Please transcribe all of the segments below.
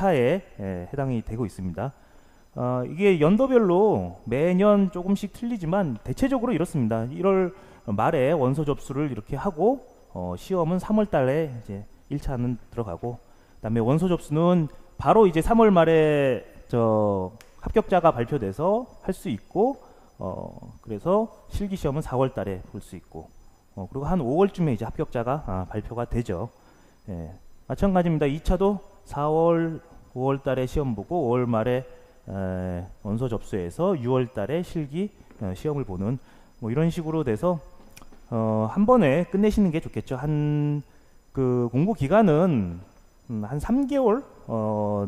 1차에 해당이 되고 있습니다. 어, 이게 연도별로 매년 조금씩 틀리지만 대체적으로 이렇습니다. 1월 말에 원서 접수를 이렇게 하고 어, 시험은 3월 달에 이제 1차는 들어가고 그다음에 원서 접수는 바로 이제 3월 말에 저 합격자가 발표돼서 할 수 있고 어, 그래서 실기 시험은 4월 달에 볼 수 있고 어, 그리고 한 5월쯤에 이제 합격자가 아, 발표가 되죠. 예. 마찬가지입니다. 2차도 4월, 5월 달에 시험 보고 5월 말에 에, 원서 접수해서 6월 달에 실기 어, 시험을 보는 뭐 이런 식으로 돼서 어, 한 번에 끝내시는 게 좋겠죠. 한 그 공부 기간은 음, 한 3개월 어,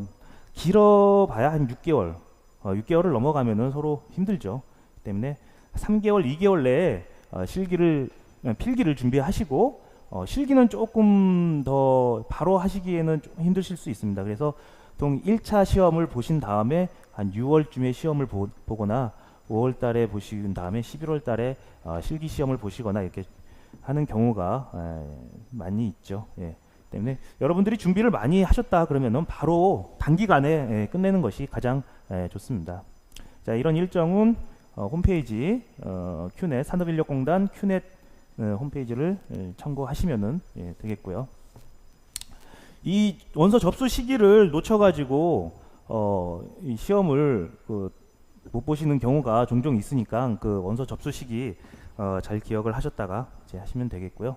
길어봐야 한 6개월 어, 6개월을 넘어가면은 서로 힘들죠. 때문에 3개월, 2개월 내에 어, 실기를 어, 필기를 준비하시고 어, 실기는 조금 더 바로 하시기에는 좀 힘드실 수 있습니다. 그래서 보통 1차 시험을 보신 다음에 한 6월쯤에 시험을 보, 보거나 5월 달에 보신 다음에 11월 달에 어, 실기 시험을 보시거나 이렇게 하는 경우가 에, 많이 있죠. 예. 때문에 여러분들이 준비를 많이 하셨다 그러면은 바로 단기간에 예, 끝내는 것이 가장 예, 좋습니다. 자 이런 일정은 어, 홈페이지 어, 큐넷 산업인력공단 큐넷 어, 홈페이지를 예, 참고하시면은 예, 되겠고요. 이 원서 접수 시기를 놓쳐가지고 어, 이 시험을 그, 못 보시는 경우가 종종 있으니까 그 원서 접수 시기 어, 잘 기억을 하셨다가 이제 하시면 되겠고요.